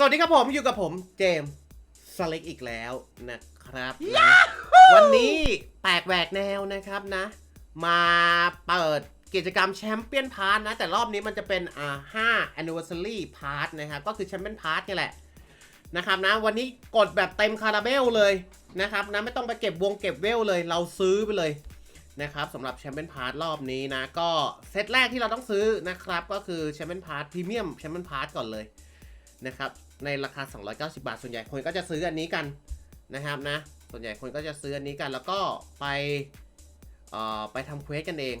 สวัสดีครับผมอยู่กับผมเจมส์สเล็กอีกแล้วนะครับนะวันนี้แปลกแหวกแนวนะครับนะ มาเปิดกิจกรรมแชมเปี้ยนพาร์ทนะ แต่รอบนี้มันจะเป็นอ่า5 anniversary part นะครับ ก็คือแชมเปี้ยนพาร์ทนี่แหละนะครับนะ วันนี้กดแบบเต็มคาราเบลเลยนะครับนะไม่ต้องไปเก็บวงเก็บเวลเลย เราซื้อไปเลยนะครับสำหรับแชมเปี้ยนพาร์ทรอบนี้นะ ก็เซตแรกที่เราต้องซื้อนะครับ ก็คือแชมเปี้ยนพาร์ทพรีเมียมแชมเปี้ยนพาร์ทก่อนเลยนะครับ ในราคา 290 บาท ส่วนใหญ่คนก็จะซื้ออันนี้กันนะครับนะ ส่วนใหญ่คนก็จะซื้ออันนี้กัน แล้วก็ไปเอ่อไปทำเควสกันเอง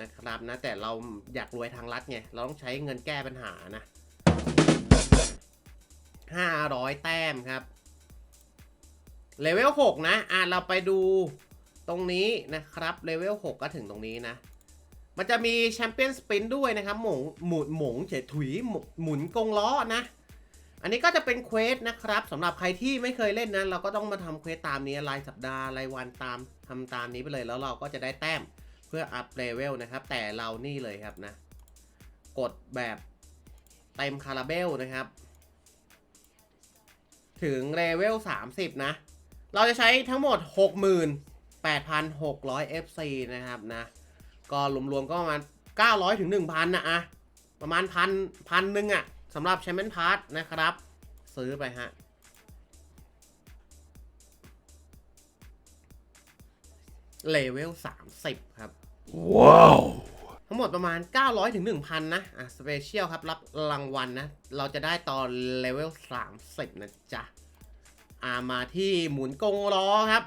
นะครับนะ แต่เราอยากรวยทางลัดไง เราต้องใช้เงินแก้ปัญหานะ 500 แต้มครับ เลเวล 6 นะ อะ เราไปดูตรงนี้นะครับ เลเวล 6 ก็ถึงตรงนี้นะ มันจะมีแชมเปี้ยนสปินด้วยนะครับ หมุนหมุนหมุนเฉยถุยหมุนหมุนกงล้อนะ อันนี้ก็จะเป็นเควสนะครับสำหรับใครที่ไม่เคยเล่นนะเราก็ต้องมาทำเควสตามนี้รายสัปดาห์รายวันตามทำตามนี้ไปเลยแล้วเราก็จะได้แต้มเพื่ออัพเลเวลนะครับ แต่เรานี่เลยครับนะ กดแบบเต็มคาราเบลนะครับ ถึงเลเวล 30 นะ เราจะใช้ทั้งหมด 68,600 FC นะครับนะ ก็รวมๆก็ประมาณ900ถึง1,000นะอะประมาณพันพันหนึ่งอะ สำหรับแชมเปี้ยนพาร์ทนะครับ ซื้อไปฮะ เลเวล 30 ครับ ว้าว ทั้งหมดประมาณ 900ถึง1,000 นะ อะ สเปเชียลครับ รับรางวัลนะเราจะได้ตอนเลเวล 30 นะจ๊ะ อ่ามาที่หมุนกงล้อครับ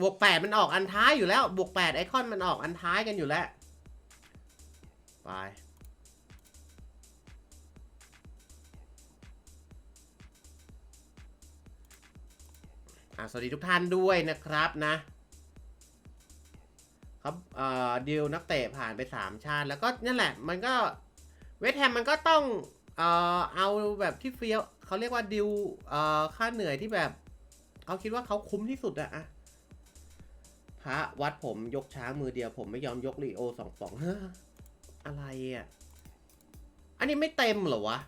บวก8มันออกอันท้ายอยู่แล้ว บวก8ไอคอนมันออกอันท้ายกันอยู่แล้ว ไป อ่าสวัสดีทุกท่านด้วยนะครับนะครับเอ่อดิวนักเตะผ่านไป 3 ชาติ แล้วก็นั่นแหละ มันก็เวสต์แฮมมันก็ต้องเอ่อเอาแบบที่เฟี้ยวเขาเรียกว่าดิวเอ่อค่าเหนื่อยที่แบบเขาคิดว่าเขาคุ้มที่สุดอะอะพระวัดผมยกช้างมือเดียวผมไม่ยอมยกลีโอสองป๋อง อะไรอะอันนี้ไม่เต็มเหรอวะ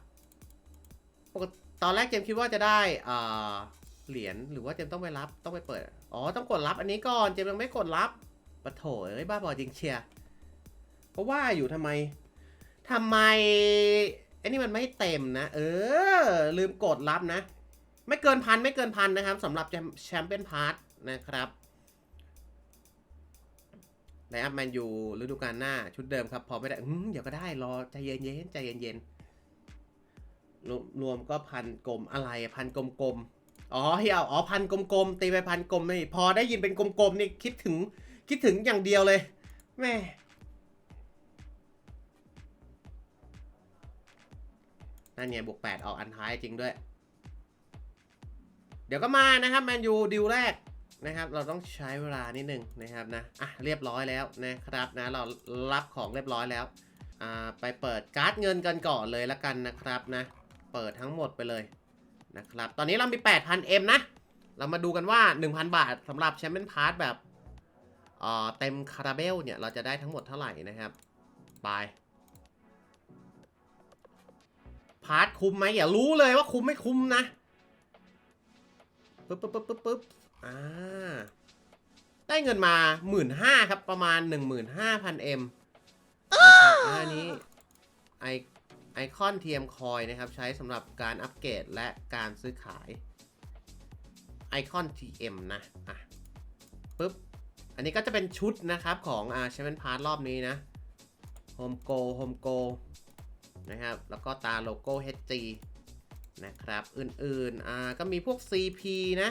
ปกตอนแรกเจมคิดว่าจะได้อ่าเหรียญหรือว่าเจมต้องไปรับต้องไปเปิด อ๋อ ต้องกดรับอันนี้ก่อน เจมยังไม่กดรับปะโถเอ้ยบ้าบอจริงเชียร์ก็ว่าอยู่ทำไมทำไมไอ้นี่มันไม่เต็มนะ เออ ลืมกดรับนะ ไม่เกินพันไม่เกินพันนะครับสำหรับแชมเปี้ยนพาร์ทนะครับ ไลอัพแมนยูฤดูกาลหน้าชุดเดิมครับ พอไม่ได้เดี๋ยวก็ได้รอใจเย็นๆใจเย็นๆรวมรวมก็พันกลมอะไรพันกลมๆอ๋อเฮียอ๋อพันกลมๆตีไปพันกลมนี่พอได้ยินเป็นกลมๆนี่คิดถึงคิดถึงอย่างเดียวเลยแม่นั่นไงบวกแปดออกอันท้ายจริงด้วย เดี๋ยวก็มานะครับแมนยูดิวแรก นะครับ เราต้องใช้เวลานิดนึงนะครับนะ อะเรียบร้อยแล้วนะครับนะ เรารับของเรียบร้อยแล้ว อ่าไปเปิดการ์ดเงินกันก่อนเลยละกันนะครับนะ เปิดทั้งหมดไปเลยนะครับ ตอนนี้เรามี 8,000M นะ เรามาดูกันว่า 1,000 บาทสำหรับแชมเปี้ยนพาร์ทแบบเอ่อเต็มคาราเบลเนี่ย เราจะได้ทั้งหมดเท่าไหร่นะครับ ไปพาร์ทคุ้มไหมอย่ารู้เลยว่าคุ้มไม่คุ้มนะปึ๊บปึ๊บปึ๊บปึ๊บ อ่า ได้เงินมา15,000ครับ ประมาณ 15,000M นะครับอันนี้ไอไอคอนเทียมคอยนะครับ ใช้สำหรับการอัปเกรดและการซื้อขายไอคอน TM นะอะปุ๊บ อันนี้ก็จะเป็นชุดนะครับของอ่าเชมเปนพาร์ทรอบนี้นะ Home Go Home Go นะครับ แล้วก็ตาโลโก้ HG นะครับ อื่นๆ อ่า ก็มีพวก CP นะ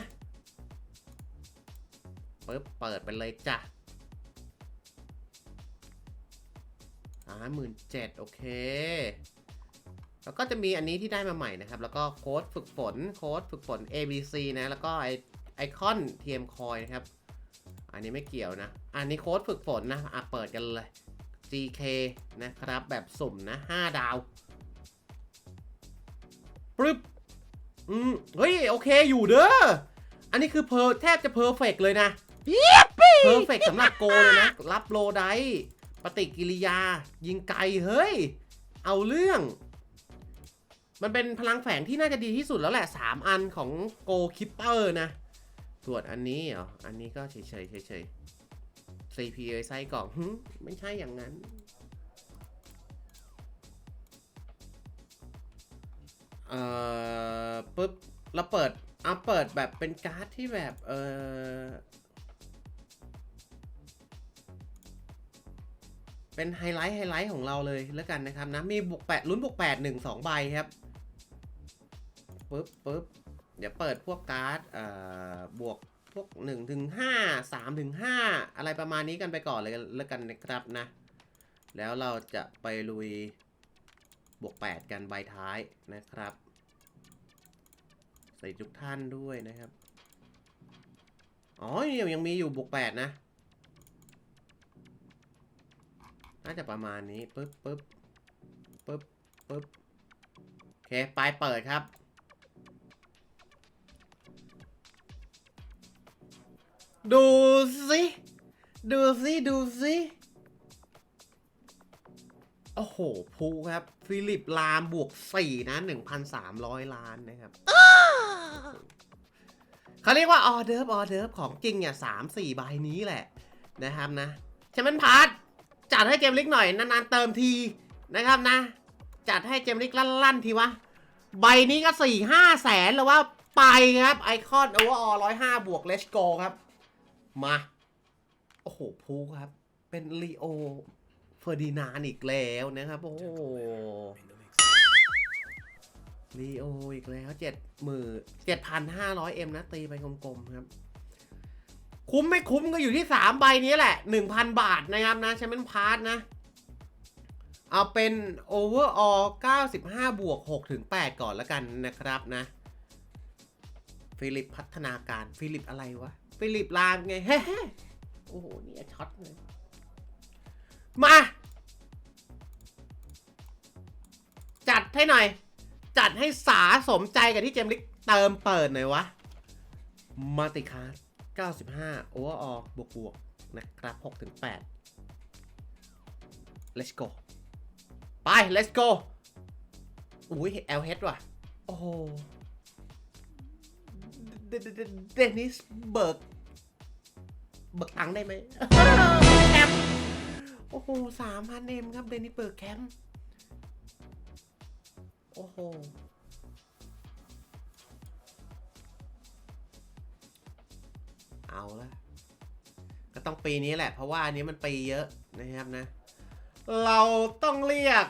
ปุ๊บเปิดไปเลยจ้ะอ่าหมื่นเจ็ดโอเค แล้วก็จะมีอันนี้ที่ได้มาใหม่นะครับ แล้วก็โค้ดฝึกฝนโค้ดฝึกฝน ABC นะ แล้วก็ไอไอคอน TM Coin นะครับ อันนี้ไม่เกี่ยวนะ อันนี้โค้ดฝึกฝนนะ อะเปิดกันเลย GK นะครับ แบบสุ่มนะ 5 ดาวปึ๊บอืม เฮ้ย โอเคอยู่เด้อ อันนี้คือเพอแทบจะเพอร์เฟกเลยนะ เพอร์เฟกสำหรับโกเลยนะ รับโลไดไปฏิกิริยา ยิงไกล เฮ้ย เอาเรื่อง มันเป็นพลังแฝงที่น่าจะดีที่สุดแล้วแหละ 3 อันของโกคิปเปอร์นะ ส่วนอันนี้เหรอ อันนี้ก็เฉยๆเฉยๆ CPA ไส้กล่องไม่ใช่อย่างนั้น เอ่อ ปุ๊บเราเปิดเอาเปิดแบบเป็นการ์ดที่แบบ เออ เป็นไฮไลท์ไฮไลท์ของเราเลยแล้วกันนะครับนะ มีบวกแปดลุ้นบวกแปดหนึ่งสองใบครับปุ๊บปุ๊บเดี๋ยวเปิดพวกการ์ดเอ่อบวกพวกหนึ่งถึงห้าสามถึงห้าอะไรประมาณนี้กันไปก่อนเลยแล้วกันนะครับนะ แล้วเราจะไปลุยบวก8กันใบท้ายนะครับ ใส่ทุกท่านด้วยนะครับ อ๋อยังยังมีอยู่บวก8นะ น่าจะประมาณนี้ปึ๊บปึ๊บปึ๊บปึ๊บโอเคไปเปิดครับ ดูสิดูสิดูสิโอ้โหภูครับ ฟิลิปลามบวก 4 นะ 1,300 ล้านนะครับเขาเรียกว่าออเดิร์ฟออเดิร์ฟของจริงเนี่ยสามสี่ใบนี้แหละนะครับนะแชมเปี้ยนพาร์ท จัดให้เจมลิกหน่อยนานๆเติมทีนะครับนะ จัดให้เจมลิกลั่นๆทีวะ ใบนี้ก็สี่ห้าแสนแล้วว่าไปครับไอคอนโอเวอร์ออร้อยห้าบวกเลสโกครับ มา โอ้โหภูครับ เป็นลีโอเฟอร์ดินานอีกแล้วนะครับ โอ้โหลีโออีกแล้วเจ็ดหมื่นเจ็ดพันห้าร้อยเอ็มนะตีไปกลมๆครับ คุ้มไม่คุ้มก็อยู่ที่สามใบนี้แหละหนึ่งพันบาทนะครับนะใช้เป็นพาร์ทนะ เอาเป็นโอเวอร์ออ95 บวก6ถึง8ก่อนแล้วกันนะครับนะ ฟิลิปพัฒนาการฟิลิปอะไรวะ ฟิลิปลามไงเฮ้โอ้โห นี่ช็อตเลย มา จัดให้หน่อย จัดให้สาสมใจกับที่เจมลิกเติมเปิดหน่อยวะมาติคาร์ 95โอเวอร์ออบวกบวกนะครับ6ถึง8 let's go ไป let's go อุ้ยเอลเฮดว่ะ โอ้โหเดนิสเบิร์ก เบิกตังได้ไหมแคมโอ้โหสามพันเอ็มครับ เดนิสเบิร์กแคมโอ้โห เอาละก็ต้องปีนี้แหละ เพราะว่าอันนี้มันปีเยอะนะครับนะ เราต้องเรียก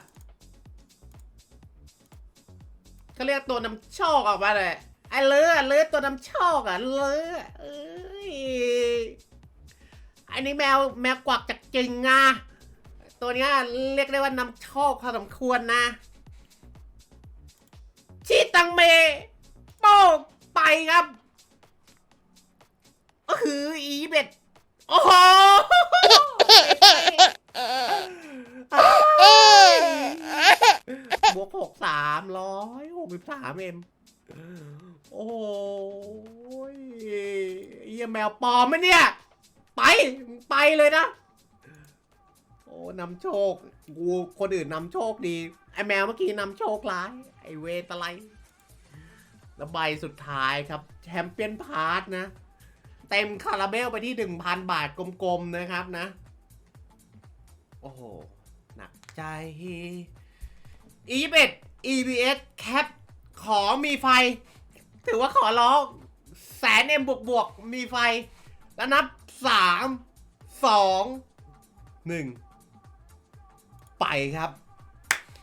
เขาเรียกตัวนำโชคออกมาเลยไอ้เลือเลือตัวนำโชคอะเลือเอ้ยอันนี้แมวแมวกวักจากจริงอะตัวเนี้ยเรียกได้ว่านำโชคพอสมควรนะ ชีตังเมโป้ไปครับ ก็คืออีเบ็ดโอ้โหบวกหกสามร้อยหกสิบสามเอ็มโอ้ยเหี้ยแมวปลอมไหมเนี่ย ไปไปเลยนะ โอ้นำโชค กูคนอื่นนำโชคดี ไอแมวเมื่อกี้นำโชคร้าย ไอเวตะไลแล้วใบสุดท้ายครับ แชมเปี้ยนพาร์ทนะ เต็มคาราเบลไปที่หนึ่งพันบาทกลมๆนะครับนะ โอ้โห หนักใจ e b e t EBS แคปขอมีไฟ ถือว่าขอร้องแสนเอ็มบวกบวกมีไฟ แล้วนับสามสองหนึ่งไปครับ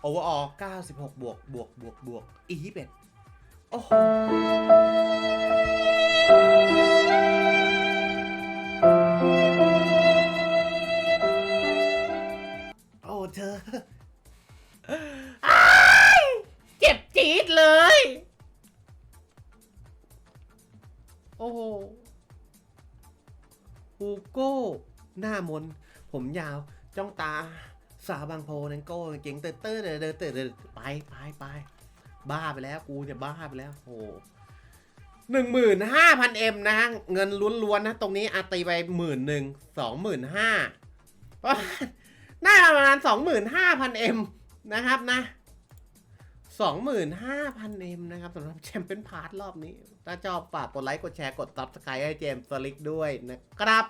โอเวอร์ออ96 บวกบวกบวกบวก e 21 โอ้โห โก้ หน้ามน ผมยาว จ้องตา สาวบางโพนังโก้เก่งเตอร์เตอร์เดอเดอเตอร์เดอไปไปไปบ้าไปแล้วกูจะบ้าไปแล้วโอ้หนึ่งหมื่นห้าพันเอ็มนะฮะเงินล้วนๆนะ ตรงนี้อาตีไปหมื่นหนึ่งสองหมื่นห้าน่าประมาณสองหมื่นห้าพันเอ็มนะครับนะสองหมื่นห้าพันเอ็มนะครับสำหรับแชมเปี้ยนพาร์ทรอบนี้ ถ้าชอบฝากกดไลค์ กดแชร์ กดซับสไครต์ให้เจมส์สลิกด้วยนะครับ